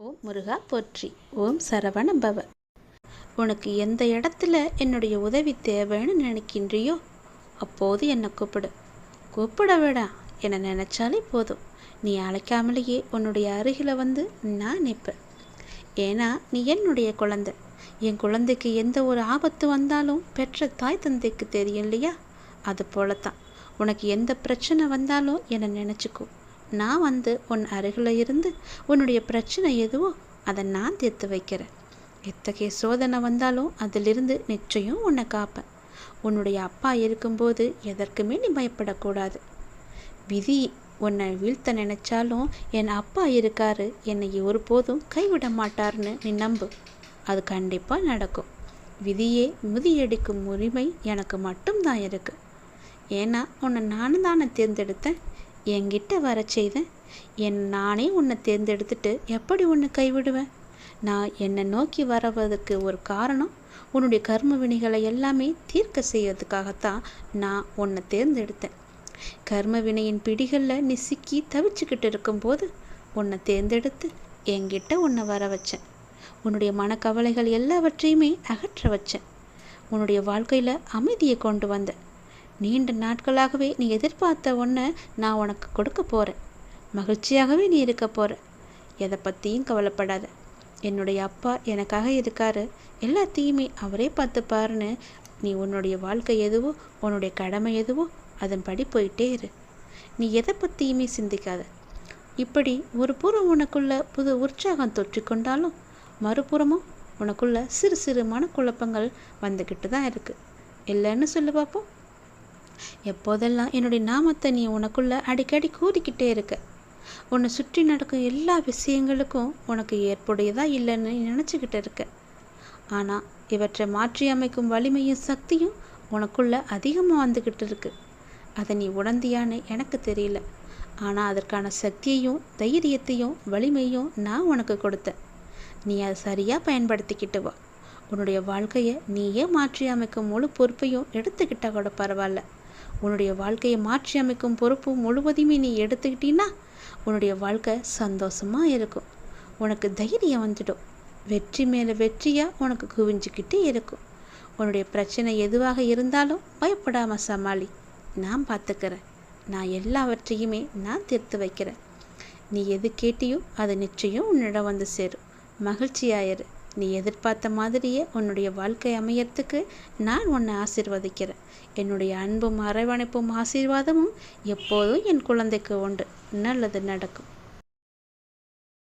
ஓம் முருகா போற்றி. ஓம் சரவண பவ உனக்கு எந்த இடத்துல என்னுடைய உதவி தேவைன்னு நினைக்கின்றியோ அப்போது என்னை கூப்பிடு. கூப்பிட விடா என்னை நினச்சாலே போதும். நீ அழைக்காமலேயே உன்னுடைய அருகில் வந்து நான் நிற்பேன். ஏன்னா நீ என்னுடைய குழந்தை. என் குழந்தைக்கு எந்த ஒரு ஆபத்து வந்தாலும் பெற்ற தாய் தந்தைக்கு தெரியும் இல்லையா? அது போலத்தான். உனக்கு எந்த பிரச்சனை வந்தாலும் என்னை நினச்சிக்கோ. நான் வந்து உன் அருகில் இருந்து உன்னுடைய பிரச்சனை எதுவோ அதை நான் தீர்த்து வைக்கிறேன். எத்தகைய சோதனை வந்தாலும் அதிலிருந்து நிச்சயம் உன்னை காப்பேன். உன்னுடைய அப்பா இருக்கும்போது எதற்குமே நீ பயப்படக்கூடாது. விதி உன்னை வீழ்த்த நினைச்சாலும் என் அப்பா இருக்காரு என்னை ஒருபோதும் கைவிட மாட்டார்னு நீ நம்பு. அது கண்டிப்பாக நடக்கும். விதியே முதியடிக்கும் உரிமை எனக்கு மட்டும்தான் இருக்குது ஏன்னா உன்னை நானும் தானே தேர்ந்தெடுத்தேன். என்கிட்ட வர செய்வேன் என் நானே உன்னை தேர்ந்தெடுத்துட்டு எப்படி உன்னை கைவிடுவேன்? நான் என்னை நோக்கி வரவதற்கு ஒரு காரணம் உன்னுடைய கர்ம வினைகளை எல்லாமே தீர்க்க செய்யறதுக்காகத்தான் நான் உன்னை தேர்ந்தெடுத்தேன். கர்ம வினையின் பிடிகளில் நீ சிக்கி தவிச்சுக்கிட்டு இருக்கும்போது உன்னை தேர்ந்தெடுத்து என்கிட்ட உன்னை வர வச்சேன். உன்னுடைய மனக்கவலைகள் எல்லாவற்றையுமே அகற்ற வச்சேன். உன்னுடைய வாழ்க்கையில் அமைதியை கொண்டு வந்தேன். நீண்ட நாட்களாகவே நீ எதிர்பார்த்த ஒன்றை நான் உனக்கு கொடுக்க போகிறேன் மகிழ்ச்சியாகவே நீ இருக்க போகிற எதை பற்றியும் கவலைப்படாத. என்னுடைய அப்பா எனக்காக இருக்காரு. எல்லாத்தையுமே அவரே பார்த்துப்பாருன்னு நீ உன்னுடைய வாழ்க்கை எதுவோ உன்னுடைய கடமை எதுவோ அதன்படி போயிட்டே இரு. நீ எதை பற்றியுமே சிந்திக்காத. இப்படி ஒரு புறம் உனக்குள்ள புது உற்சாகம் தொற்றிக்கொண்டாலும் மறுபுறமும் உனக்குள்ள சிறு சிறு மனக்குழப்பங்கள் வந்துக்கிட்டு தான் இருக்குது இல்லைன்னு சொல்லு பார்ப்போம் எப்போதெல்லாம் என்னுடைய நாமத்தை நீ உனக்குள்ள அடிக்கடி கூறிக்கிட்டே இருக்க உன்னை சுற்றி நடக்கும் எல்லா விஷயங்களுக்கும் உனக்கு ஏற்புடையதா இல்லைன்னு நினச்சிக்கிட்டு இருக்க. ஆனால் இவற்றை மாற்றி அமைக்கும் வலிமையும் சக்தியும் உனக்குள்ள அதிகமாக வந்துக்கிட்டு இருக்கு. அதை நீ உணர்ந்தியான்னு எனக்கு தெரியல. ஆனால் அதற்கான சக்தியையும் தைரியத்தையும் வலிமையும் நான் உனக்கு கொடுத்தேன். நீ அதை சரியாக பயன்படுத்திக்கிட்டு வா. உன்னுடைய வாழ்க்கையை நீயே மாற்றி அமைக்கும் முழு பொறுப்பையும் எடுத்துக்கிட்டா கூட பரவாயில்ல. உன்னுடைய வாழ்க்கையை மாற்றி அமைக்கும் பொறுப்பு முழுவதையுமே நீ எடுத்துக்கிட்டீன்னா உன்னுடைய வாழ்க்கை சந்தோஷமாக இருக்கும். உனக்கு தைரியம் வந்துடும். வெற்றி மேலே வெற்றியாக உனக்கு குவிஞ்சிக்கிட்டே இருக்கும். உன்னுடைய பிரச்சனை எதுவாக இருந்தாலும் பயப்படாமல் சமாளி. நான் பார்த்துக்கிறேன் நான் எல்லாவற்றையுமே நான் தீர்த்து வைக்கிறேன். நீ எது கேட்டியோ அது நிச்சயம் உன்னிடம் வந்து சேரும். மகிழ்ச்சியாயிரு நீ எதிர்பார்த்த மாதிரியே உன்னுடைய வாழ்க்கை அமையறதுக்கு நான் உன்னை ஆசிர்வதிக்கிறேன். என்னுடைய அன்பும் அரவணைப்பும் ஆசீர்வாதமும் எப்போதும் என் குழந்தைக்கு உண்டு. நல்லது நடக்கும்.